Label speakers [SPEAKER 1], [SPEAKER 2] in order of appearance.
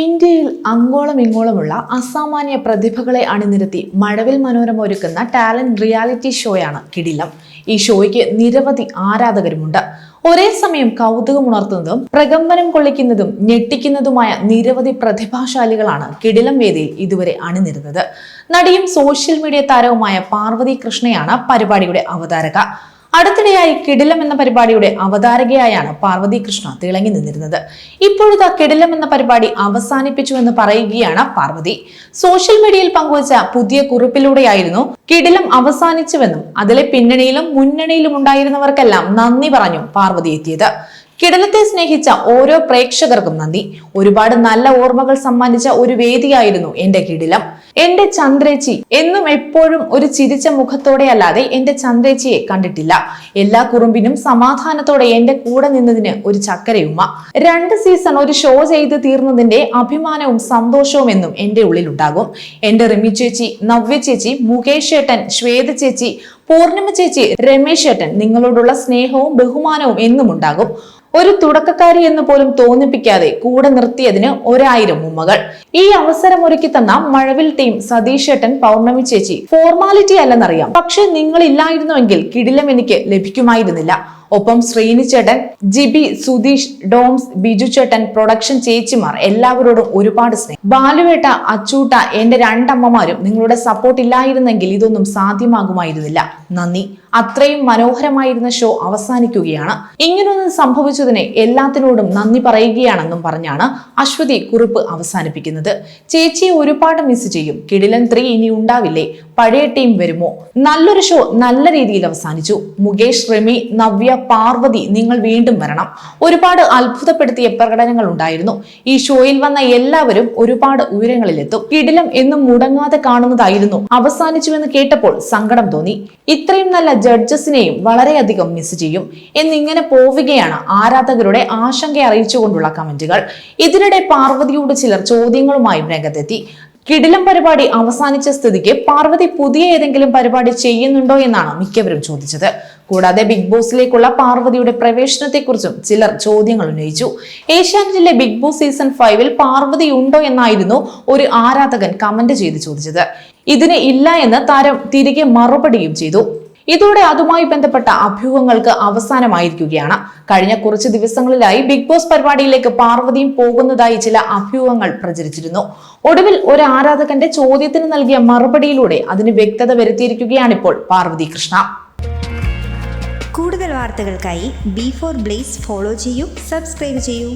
[SPEAKER 1] ഇന്ത്യയിൽ അങ്ങോളം ഇങ്ങോളമുള്ള അസാമാന്യ പ്രതിഭകളെ അണിനിരത്തി മഴവിൽ മനോരമ ഒരുക്കുന്ന ടാലന്റ് റിയാലിറ്റി ഷോയാണ് കിടിലം. ഈ ഷോയ്ക്ക് നിരവധി ആരാധകരുമുണ്ട്. ഒരേ സമയം കൗതുകമുണർത്തുന്നതും പ്രകമ്പനം കൊള്ളിക്കുന്നതും ഞെട്ടിക്കുന്നതുമായ നിരവധി പ്രതിഭാശാലികളാണ് കിടിലം വേദിയിൽ ഇതുവരെ അണിനിരുന്നത്. നടിയും സോഷ്യൽ മീഡിയ താരവുമായ പാർവതി കൃഷ്ണയാണ് പരിപാടിയുടെ അവതാരക. അടുത്തിടെയായി കിടിലം എന്ന പരിപാടിയുടെ അവതാരകയായാണ് പാർവതി കൃഷ്ണ തിളങ്ങി നിന്നിരുന്നത്. ഇപ്പോഴത്തെ കിടിലം എന്ന പരിപാടി അവസാനിപ്പിച്ചു എന്ന് പറയുകയാണ് പാർവതി. സോഷ്യൽ മീഡിയയിൽ പങ്കുവച്ച പുതിയ കുറിപ്പിലൂടെയായിരുന്നു കിടിലം അവസാനിച്ചുവെന്നും അതിലെ പിന്നണിയിലും മുന്നണിയിലും ഉണ്ടായിരുന്നവർക്കെല്ലാം നന്ദി പറഞ്ഞു പാർവതി എത്തിയത്. കിടലത്തെ സ്നേഹിച്ച ഓരോ പ്രേക്ഷകർക്കും നന്ദി. ഒരുപാട് നല്ല ഓർമ്മകൾ സമ്മാനിച്ച ഒരു വേദിയായിരുന്നു എന്റെ കിടിലം. എന്റെ ചന്ദ്രേച്ചി എന്നും എപ്പോഴും ഒരു ചിരിച്ച മുഖത്തോടെ അല്ലാതെ എന്റെ ചന്ദ്രേച്ചിയെ കണ്ടിട്ടില്ല. എല്ലാ കുറുമ്പിനും സമാധാനത്തോടെ എന്റെ കൂടെ നിന്നതിന് ഒരു ചക്കരയുമ്മ. രണ്ട് സീസൺ ഒരു ഷോ ചെയ്ത് തീർന്നതിന്റെ അഭിമാനവും സന്തോഷവും എന്നും എന്റെ ഉള്ളിലുണ്ടാകും. എന്റെ റിമി ചേച്ചി നവ്യ ചേച്ചി മുകേഷ് ഏട്ടൻ ശ്വേത ചേച്ചി പൂർണിമ ചേച്ചി രമേശ് ഏട്ടൻ നിങ്ങളോടുള്ള സ്നേഹവും ബഹുമാനവും എന്നും ഉണ്ടാകും. ഒരു തുടക്കക്കാരി എന്ന് പോലും തോന്നിപ്പിക്കാതെ കൂടെ നിർത്തിയതിന് ഒരായിരം ഉമ്മകൾ. ഈ അവസരം ഒരുക്കി തന്ന മഴവിൽ ടീം സതീഷ് ഏട്ടൻ പൗർണമി ചേച്ചി ഫോർമാലിറ്റി അല്ലെന്നറിയാം. പക്ഷെ നിങ്ങൾ ഇല്ലായിരുന്നുവെങ്കിൽ കിടിലം എനിക്ക് ലഭിക്കുമായിരുന്നില്ല. ഒപ്പം ശ്രീനി ചേട്ടൻ ജിബി സുധീഷ് ഡോംസ് ബിജു ചേട്ടൻ പ്രൊഡക്ഷൻ ചേച്ചിമാർ എല്ലാവരോടും ഒരുപാട് സ്നേഹം. ബാലുവേട്ട അച്ചൂട്ട എന്റെ രണ്ടമ്മമാരും നിങ്ങളുടെ സപ്പോർട്ട് ഇല്ലായിരുന്നെങ്കിൽ ഇതൊന്നും സാധ്യമാകുമായിരുന്നില്ല. നന്ദി. അത്രയും മനോഹരമായിരുന്ന ഷോ അവസാനിക്കുകയാണ്. ഇങ്ങനൊന്നും സംഭവിച്ചതിനെ എല്ലാത്തിനോടും നന്ദി പറയുകയാണെന്നും പറഞ്ഞാണ് അശ്വതി കുറിപ്പ് അവസാനിപ്പിക്കുന്നത്. ചേച്ചിയെ ഒരുപാട് മിസ് ചെയ്യും. കിടിലൻ ത്രീ ഇനി ഉണ്ടാവില്ലേ? പഴയ ടീം വരുമോ? നല്ലൊരു ഷോ നല്ല രീതിയിൽ അവസാനിച്ചു. മുകേഷ് റെമി നവ്യ പാർവതി നിങ്ങൾ വീണ്ടും വരണം. ഒരുപാട് അത്ഭുതപ്പെടുത്തിയ പ്രകടനങ്ങൾ ഉണ്ടായിരുന്നു. ഈ ഷോയിൽ വന്ന എല്ലാവരും ഒരുപാട് ഉയരങ്ങളിലെത്തും. കിടിലം എന്നും മുടങ്ങാതെ കാണുന്നതായിരുന്നു. അവസാനിച്ചുവെന്ന് കേട്ടപ്പോൾ സങ്കടം തോന്നി. ഇത്രയും നല്ല ജഡ്ജസിനെയും വളരെയധികം മിസ് ചെയ്യും. എന്നിങ്ങനെ പോവുകയാണ് ആരാധകരുടെ ആശങ്ക അറിയിച്ചുകൊണ്ടുള്ള കമന്റുകൾ. ഇതിനിടെ പാർവതിയോട് ചിലർ ചോദ്യങ്ങളുമായും രംഗത്തെത്തി. കിടിലം പരിപാടി അവസാനിച്ച സ്ഥിതിക്ക് പാർവതി പുതിയ ഏതെങ്കിലും പരിപാടി ചെയ്യുന്നുണ്ടോ എന്നാണ് മിക്കവരും ചോദിച്ചത്. കൂടാതെ ബിഗ് ബോസിലേക്കുള്ള പാർവതിയുടെ പ്രവേശനത്തെക്കുറിച്ചും ചിലർ ചോദ്യങ്ങൾ ഉന്നയിച്ചു. ഏഷ്യാനെറ്റിലെ ബിഗ് ബോസ് സീസൺ ഫൈവിൽ പാർവതി ഉണ്ടോ എന്നായിരുന്നു ഒരു ആരാധകൻ കമന്റ് ചെയ്ത് ചോദിച്ചത്. ഇതിന് ഇല്ല എന്ന് താരം തിരികെ മറുപടിയും ചെയ്തു. ഇതോടെ അതുമായി ബന്ധപ്പെട്ട അഭ്യൂഹങ്ങൾക്ക് അവസാനമായിരിക്കുകയാണ്. കഴിഞ്ഞ കുറച്ച് ദിവസങ്ങളിലായി ബിഗ് ബോസ് പരിപാടിയിലേക്ക് പാർവതിയും പോകുന്നതായി ചില അഭ്യൂഹങ്ങൾ പ്രചരിച്ചിരുന്നു. ഒടുവിൽ ഒരു ആരാധകന്റെ ചോദ്യത്തിന് നൽകിയ മറുപടിയിലൂടെ അതിന് വ്യക്തത വരുത്തിയിരിക്കുകയാണിപ്പോൾ പാർവതി കൃഷ്ണ.
[SPEAKER 2] കൂടുതൽ വാർത്തകൾക്കായി ബി ഫോർ ബ്ലേസ് ഫോളോ ചെയ്യൂ സബ്സ്ക്രൈബ് ചെയ്യൂ.